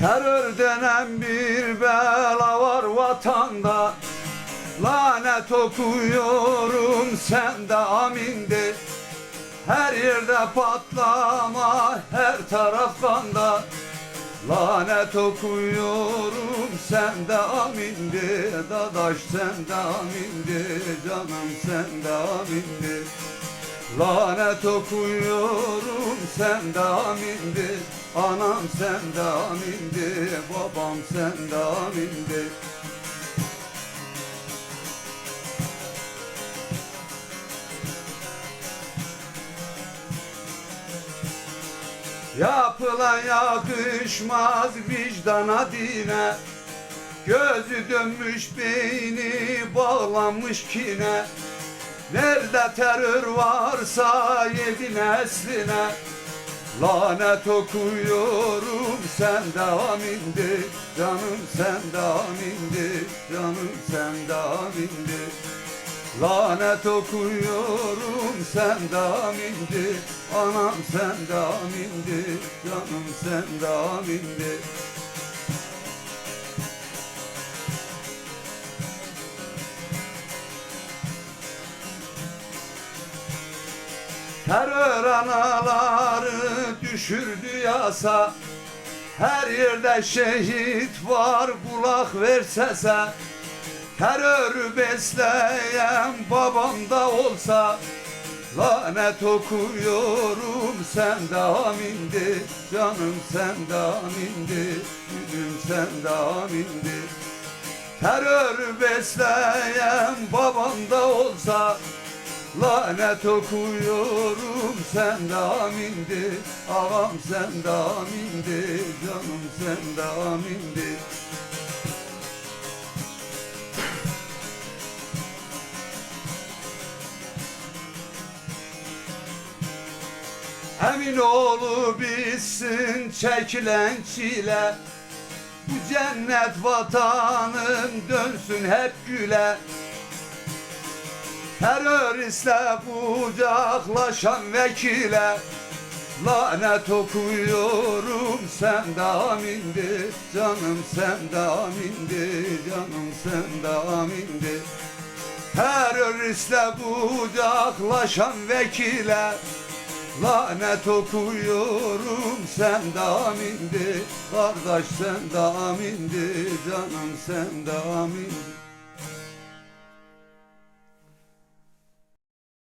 Terör denen bir bela var vatanda. Lanet okuyorum sen de amin de Her yerde patlama her taraf kanda Lanet okuyorum sen de amin de Dadaş sen de amin de Canım sen de amin de Lanet okuyorum sen de amin de Anam sen de amin de Babam sen de amin de Yapılan yakışmaz vicdana dine. Gözü dönmüş beyni bağlanmış kine. Nerede terör varsa yedi nesline Lanet okuyorum sen de amindi Canım sen de amindi Canım sen de amindi Lanet okuyorum sen de amindi Anam sen de amindi Canım sen de amindi Terör anaları düşürdü yasa. Her yerde şehit var kulak ver sese Terörü besleyen babam da olsa Lanet okuyorum sen de amindi. Canım sen de amindi Gülüm sen de amindi. Terör besleyen babam da olsa Lanet okuyorum sen de amindi. Ağam sen de amindi. Canım sen de amindi. Emin oğlu bitsin çekilen çile. Bu cennet vatanın dönsün hep güle Teröristle kucaklaşan vekile. Lanet okuyorum sen de amindi Canım sen de amindi Canım sen de amindi Teröristle kucaklaşan vekile. Lanet okuyorum sen de amindi Kardeş sen de amindi Canım sen de amindi